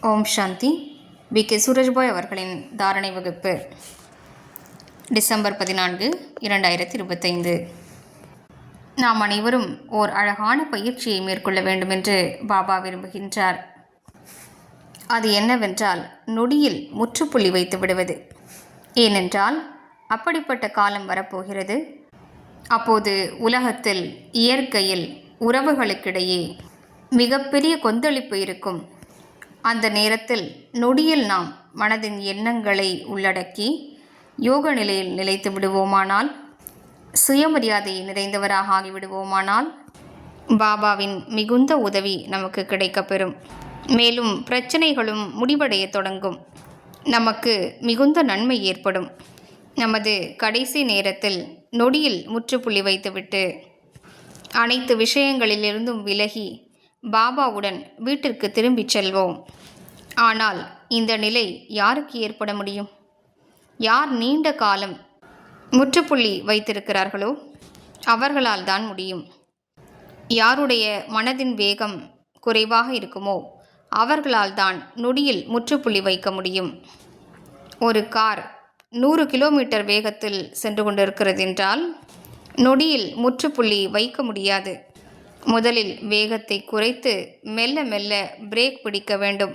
Om Shanti. We. K. Surajbhai அவர்களின் தாரணை வகுப்பு டிசம்பர் பதினான்கு இரண்டாயிரத்தி இருபத்தைந்து நாம் அனைவரும் ஓர் அழகான பயிற்சியை மேற்கொள்ள வேண்டுமென்று பாபா விரும்புகின்றார். அது என்னவென்றால் நொடியில் முற்றுப்புள்ளி வைத்து விடுவது. ஏனென்றால் அப்படிப்பட்ட காலம் வரப்போகிறது. அப்போது உலகத்தில் இயற்கையில் உறவுகளுக்கிடையே மிகப்பெரிய கொந்தளிப்பு இருக்கும். அந்த நேரத்தில் நொடியில் நாம் மனதின் எண்ணங்களை உள்ளடக்கி யோக நிலையில் நிலைத்து விடுவோமானால் சுயமரியாதை நிறைந்தவராக ஆகிவிடுவோமானால் பாபாவின் மிகுந்த உதவி நமக்கு கிடைக்கப்பெறும். மேலும் பிரச்சனைகளும் முடிவடைய தொடங்கும். நமக்கு மிகுந்த நன்மை ஏற்படும். நமது கடைசி நேரத்தில் நொடியில் முற்றுப்புள்ளி வைத்துவிட்டு அனைத்து விஷயங்களிலிருந்தும் விலகி பாபாவுடன் வீட்டிற்கு திரும்பிச் செல்வோம். ஆனால் இந்த நிலை யாருக்கு ஏற்பட முடியும்? யார் நீண்ட காலம் முற்றுப்புள்ளி வைத்திருக்கிறார்களோ அவர்களால் தான் முடியும். யாருடைய மனதின் வேகம் குறைவாக இருக்குமோ அவர்களால் தான் நொடியில் முற்றுப்புள்ளி வைக்க முடியும். ஒரு கார் நூறு கிலோமீட்டர் வேகத்தில் சென்று கொண்டிருக்கிறது என்றால் நொடியில் முற்றுப்புள்ளி வைக்க முடியாது. முதலில் வேகத்தை குறைத்து மெல்ல மெல்ல பிரேக் பிடிக்க வேண்டும்.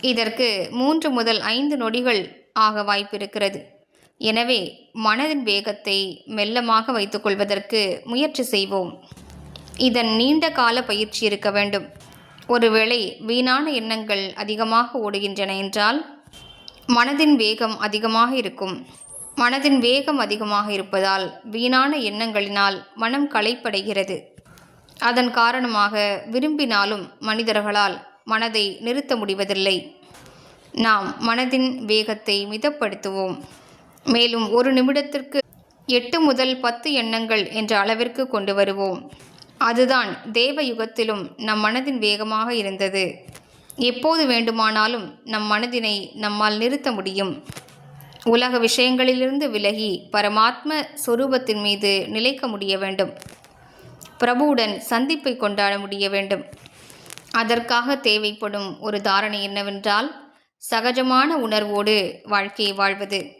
இதற்கு மூன்று முதல் ஐந்து நொடிகள் ஆக வாய்ப்பிருக்கிறது. எனவே மனதின் வேகத்தை மெல்லமாக வைத்துக்கொள்வதற்கு முயற்சி செய்வோம். இதன் நீண்ட கால பயிற்சி இருக்க வேண்டும். ஒருவேளை வீணான எண்ணங்கள் அதிகமாக ஓடுகின்றன என்றால் மனதின் வேகம் அதிகமாக இருக்கும். மனதின் வேகம் அதிகமாக இருப்பதால் வீணான எண்ணங்களினால் மனம் களைப்படைகிறது. அதன் காரணமாக விரும்பினாலும் மனிதர்களால் மனதை நிறுத்த முடிவதில்லை. நாம் மனதின் வேகத்தை மிதப்படுத்துவோம். மேலும் ஒரு நிமிடத்திற்கு எட்டு முதல் பத்து எண்ணங்கள் என்ற அளவிற்கு கொண்டு வருவோம். அதுதான் தேவ யுகத்திலும் நம் மனதின் வேகமாக இருந்தது. எப்போது வேண்டுமானாலும் நம் மனதினை நம்மால் நிறுத்த முடியும். உலக விஷயங்களிலிருந்து விலகி பரமாத்ம சொரூபத்தின் மீது நிலைக்க முடிய வேண்டும். பிரபுவுடன் சந்திப்பை கொண்டாட முடிய வேண்டும். அதற்காக தேவைப்படும் ஒரு தாரணை என்னவென்றால் சகஜமான உணர்வோடு வாழ்க்கையை வாழ்வது.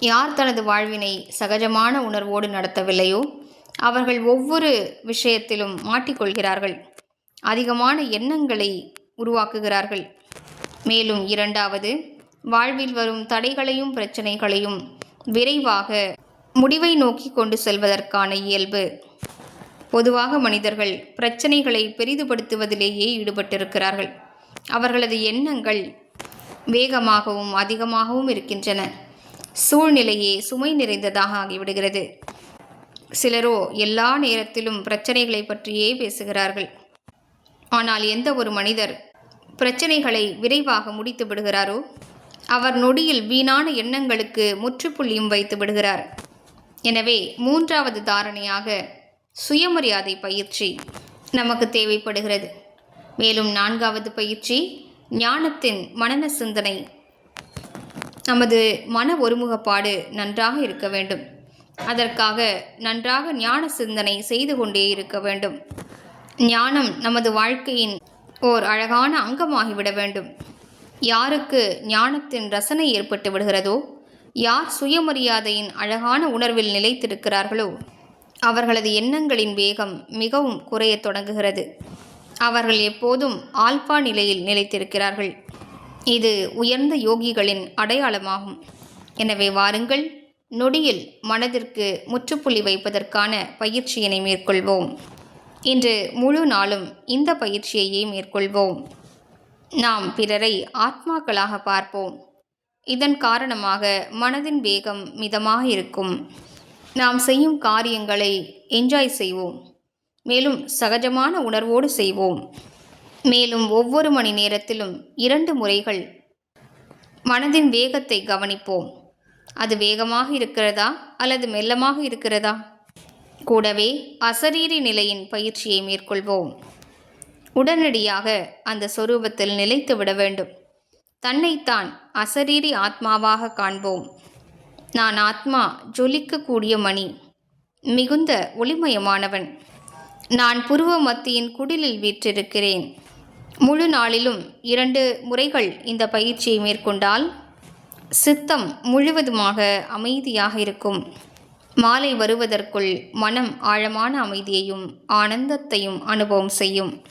யார் தனது வாழ்வினை சகஜமான உணர்வோடு நடத்தவில்லையோ அவர்கள் ஒவ்வொரு விஷயத்திலும் மாட்டிக்கொள்கிறார்கள். அதிகமான எண்ணங்களை உருவாக்குகிறார்கள். மேலும் இரண்டாவது வாழ்வில் வரும் தடைகளையும் பிரச்சனைகளையும் விரைவாக முடிவை நோக்கி கொண்டு செல்வதற்கான இயல்பு. பொதுவாக மனிதர்கள் பிரச்சனைகளை பெரிதுபடுத்துவதிலேயே ஈடுபட்டிருக்கிறார்கள். அவர்களது எண்ணங்கள் வேகமாகவும் அதிகமாகவும் இருக்கின்றன. சூழ்நிலையே சுமை நிறைந்ததாக ஆகிவிடுகிறது. சிலரோ எல்லா நேரத்திலும் பிரச்சனைகளை பற்றியே பேசுகிறார்கள். ஆனால் எந்த ஒரு மனிதர் பிரச்சனைகளை விரைவாக முடித்து விடுகிறாரோ அவர் நொடியில் வீணான எண்ணங்களுக்கு முற்றுப்புள்ளியும் வைத்து விடுகிறார். எனவே மூன்றாவது தாரணையாக சுயமரியாதை பயிற்சி நமக்கு தேவைப்படுகிறது. மேலும் நான்காவது பயிற்சி ஞானத்தின் மனன சிந்தனை. நமது மன ஒருமுகப்பாடு நன்றாக இருக்க வேண்டும். அதற்காக நன்றாக ஞான சிந்தனை செய்து கொண்டே இருக்க வேண்டும். ஞானம் நமது வாழ்க்கையின் ஓர் அழகான அங்கமாகிவிட வேண்டும். யாருக்கு ஞானத்தின் ரசனை ஏற்பட்டு விடுகிறதோ யார் சுயமரியாதையின் அழகான உணர்வில் நிலைத்திருக்கிறார்களோ அவர்களது எண்ணங்களின் வேகம் மிகவும் குறையத் தொடங்குகிறது. அவர்கள் எப்போதும் ஆல்பா நிலையில் நிலைத்திருக்கிறார்கள். இது உயர்ந்த யோகிகளின் அடையாளமாகும். எனவே வாருங்கள் நொடியில் மனதிற்கு முற்றுப்புள்ளி வைப்பதற்கான பயிற்சியினை மேற்கொள்வோம். இன்று முழு நாளும் இந்த பயிற்சியையே மேற்கொள்வோம். நாம் பிறரை ஆத்மாக்களாக பார்ப்போம். இதன் காரணமாக மனதின் வேகம் மிதமாக இருக்கும். நாம் செய்யும் காரியங்களை என்ஜாய் செய்வோம். மேலும் சகஜமான உணர்வோடு செய்வோம். மேலும் ஒவ்வொரு மணி நேரத்திலும் இரண்டு முறைகள் மனதின் வேகத்தை கவனிப்போம். அது வேகமாக இருக்கிறதா அல்லது மெல்லமாக இருக்கிறதா? கூடவே அசரீரி நிலையின் பயிற்சியை மேற்கொள்வோம். உடனடியாக அந்த சொரூபத்தில் நிலைத்து விட வேண்டும். தன்னைத்தான் அசரீரி ஆத்மாவாக காண்போம். நான் ஆத்மா ஜொலிக்கக்கூடிய மணி மிகுந்த ஒளிமயமானவன். நான் புருவ மத்தியின் குடிலில் வீற்றிருக்கிறேன். முழு நாளிலும் இரண்டு முறைகள் இந்த பயிற்சியை மேற்கொண்டால் சித்தம் முழுவதுமாக அமைதியாக இருக்கும். மாலை வருவதற்குள் மனம் ஆழமான அமைதியையும் ஆனந்தத்தையும் அனுபவம் செய்யும்.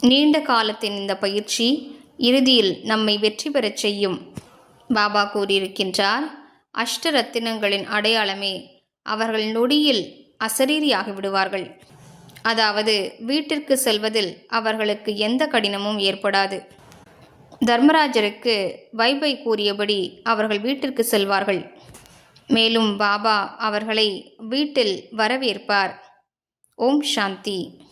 நீண்ட காலத்தின் இந்த பயிற்சி இறுதியில் நம்மை வெற்றி பெறச் செய்யும். பாபா கூறியிருக்கின்றார் அஷ்டரத்தினங்களின் அடையாளமே அவர்கள் நொடியில் அசரீரியாகி விடுவார்கள் அதாவது வீட்டிற்கு செல்வதில் அவர்களுக்கு எந்த கடினமும் ஏற்படாது. தர்மராஜருக்கு வைபை கூறியபடி அவர்கள் வீட்டிற்கு செல்வார்கள். மேலும் பாபா அவர்களை வீட்டில் வரவேற்பார். ஓம் சாந்தி.